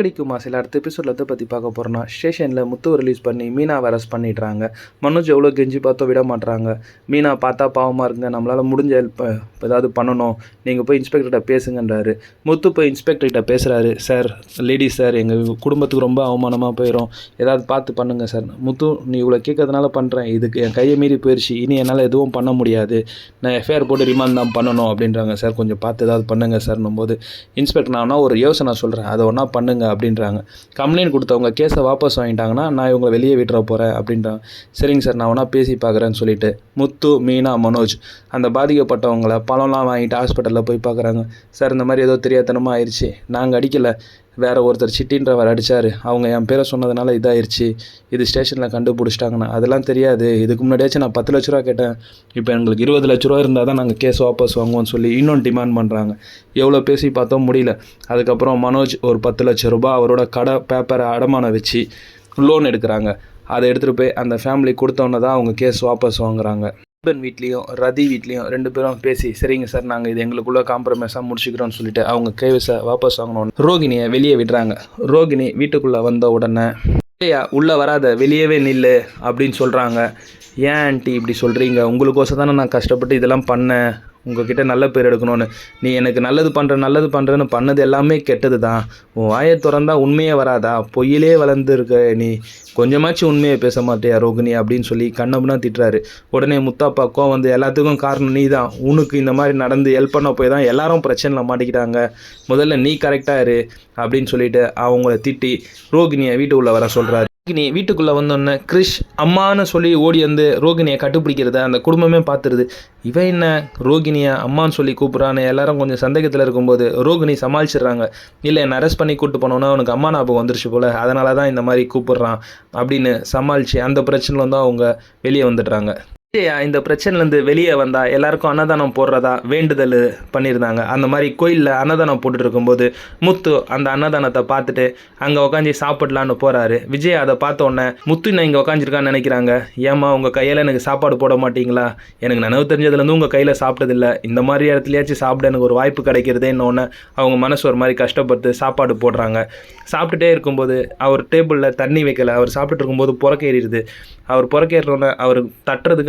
கிடைக்குமா சில அடுத்த எபிசோடில் எதை பற்றி பார்க்க போகிறோன்னா ஸ்டேஷனில் முத்து ரிலீஸ் பண்ணி மீனா அரெஸ்ட் பண்ணிடுறாங்க. மனோஜ் எவ்வளோ கெஞ்சி பார்த்தோ விட மாட்டுறாங்க மீனா பார்த்தா பாவமாக இருக்குங்க. நம்மளால் முடிஞ்ச ஹெல்ப் ஏதாவது பண்ணணும். நீங்கள் போய் இன்ஸ்பெக்டர்கிட்ட பேசுங்கன்றாரு. முத்து போய் இன்ஸ்பெக்டர்கிட்ட பேசுகிறாரு சார் லேடிஸ் சார் எங்கள் குடும்பத்துக்கு ரொம்ப அவமானமாக போயிடும் ஏதாவது பார்த்து பண்ணுங்கள் சார். முத்து நீ இவ்வளோ கேட்கறதுனால பண்ணுறேன் இதுக்கு என் கையை மீறி போயிடுச்சு இனி என்னால் எதுவும் பண்ண முடியாது. நான் எஃப்ஐஆர் போட்டு ரிமாண்ட் தான் பண்ணணும். அப்படின்றாங்க சார். கொஞ்சம் பார்த்து ஏதாவது பண்ணுங்கள் சார்னும் போது இன்ஸ்பெக்டர் நான் ஒரு யோசனை சொல்கிறேன் அதை ஒன்றா அப்படின்றாங்க. கம்ப்ளைண்ட் கொடுத்தவங்க கேஸை வாபஸ் வாங்கிட்டாங்கன்னா நான் இவங்களை வெளியே விட்டுற போகிறேன் அப்படின்றாங்க. சரிங்க சார் நான் ஒன்றா பேசி பார்க்குறேன்னு சொல்லிட்டு. முத்து மீனா மனோஜ் அந்த பாதிக்கப்பட்டவங்கள பழம்லாம் வாங்கிட்டு ஹாஸ்பிட்டலில் போய் பார்க்குறாங்க. சார் இந்த மாதிரி ஏதோ தெரியாதனமாக ஆயிடுச்சு நாங்கள் அடிக்கலை. வேற ஒருத்தர் சிட்டின்றவர் அடித்தார் அவங்க என் பேரை சொன்னதுனால இதாயிருச்சு. இது ஸ்டேஷனில் கண்டுபிடிச்சிட்டாங்கண்ணா அதெல்லாம் தெரியாது. இதுக்கு முன்னாடியாச்சும் நான் பத்து லட்ச ரூபா கேட்டேன். இப்போ எங்களுக்கு இருபது லட்ச ரூபா இருந்தால் தான் நாங்கள் கேஸ் வாபஸ் வாங்குவோம்னு சொல்லி இன்னும் டிமாண்ட் பண்ணுறாங்க எவ்வளோ பேசி பார்த்தோம் முடியல. அதுக்கப்புறம் மனோஜ் ஒரு பத்து லட்ச ரூபாய் அவரோட கடை பேப்பரை அடமானம் வச்சு லோன் எடுக்கிறாங்க. அதை எடுத்துகிட்டு போய் அந்த ஃபேமிலி கொடுத்தோன்னே தான் அவங்க கேஸ் வாபஸ் வாங்குறாங்க. ஹஸ்பண்ட் வீட்லேயும் ரதி வீட்லேயும் ரெண்டு பேரும் பேசி சரிங்க சார் நாங்கள் இது எங்களுக்குள்ளே காம்ப்ரமைஸாக முடிச்சுக்கிறோம்னு சொல்லிட்டு அவங்க கேவிஸை வாபஸ் வாங்கணும் ரோகிணியை வெளியே விடுறாங்க. ரோகிணி வீட்டுக்குள்ளே வந்த உடனே இல்லையா உள்ளே வராத வெளியவே நில்லு அப்படின்னு சொல்கிறாங்க ஏன் ஆண்டி இப்படி சொல்கிறீங்க உங்களுக்கோசம் தானே நான் கஷ்டப்பட்டு இதெல்லாம் பண்ணேன். உங்ககிட்ட நல்ல பேர் எடுக்கணும்னு. நீ எனக்கு நல்லது பண்ணுற நல்லது பண்ணுறேன்னு பண்ணது எல்லாமே கெட்டது தான் உன் வாயை திறந்தா உண்மையே வராதா? பொய்யிலே வளர்ந்துருக்க நீ. கொஞ்சமாச்சும் உண்மையை பேச மாட்டியா ரோகிணி? அப்படின்னு சொல்லி கண்ணபுனா திட்டுறாரு. உடனே முத்தாப்பா கோவம் வந்து எல்லாத்துக்கும் காரணம் நீ தான் உனக்கு இந்த மாதிரி நடந்து ஹெல்ப் பண்ண போய் தான் எல்லாரும் பிரச்சனையில் மாட்டிக்கிட்டாங்க. முதல்ல நீ கரெக்டாக இரு அப்படின்னு சொல்லிட்டு அவங்கள திட்டி ரோகிணியை வீட்டு உள்ளே வர சொல்கிறாரு ரோகிணி வீட்டுக்குள்ளே வந்தோடனே கிரிஷ் அம்மான்னு சொல்லி ஓடி வந்து ரோகிணியை கட்டுப்பிடிக்கிறத அந்த குடும்பமே பார்த்துருது. இவன் என்ன ரோகிணியை அம்மான்னு சொல்லி கூப்பிட்றான்னு எல்லாரும் கொஞ்சம் சந்தேகத்தில் இருக்கும்போது ரோகிணி சமாளிச்சிடுறாங்க. இல்லை என்னை அரெஸ்ட் பண்ணி கூப்பிட்டு போனோன்னா அவனுக்கு அம்மா ஞாபகம் வந்துருச்சு போல் அதனால தான் இந்த மாதிரி கூப்பிட்றான் அப்படின்னு சமாளித்து அந்த பிரச்சனையில் வந்து அவங்க வெளியே வந்துடுறாங்க. இந்த பிரச்சனைலேருந்து வெளியே வந்தால் எல்லாருக்கும் அன்னதானம் போடுறதா வேண்டுதல் பண்ணியிருந்தாங்க? அந்த மாதிரி கோயிலில் அன்னதானம் போட்டுட்டு இருக்கும்போது முத்து அந்த அன்னதானத்தை பார்த்துட்டு அங்கே உட்காந்து சாப்பிடலான்னு போகிறாரு விஜய் அதை பார்த்த உடனே முத்து நான் இங்கே உட்காந்துருக்கான்னு நினைக்கிறாங்க. ஏம்மா உங்கள் கையில் எனக்கு சாப்பாடு போட மாட்டிங்களா? எனக்கு நினைவு தெரிஞ்சதுலேருந்து உங்கள் கையில் சாப்பிட்டதில்ல. இந்த மாதிரி இடத்துலையாச்சும் சாப்பிட எனக்கு ஒரு வாய்ப்பு கிடைக்கிறதேன்னு ஒன்று அவங்க மனசு ஒரு மாதிரி கஷ்டப்பட்டு சாப்பாடு போடுறாங்க. சாப்பிட்டுட்டே இருக்கும்போது அவர் டேபிளில் தண்ணி வைக்கலை. அவர் சாப்பிட்டுட்டு இருக்கும்போது புறக்கேறிடுது. அவர் புறக்கேறினோடனே அவர் தட்டுறதுக்கு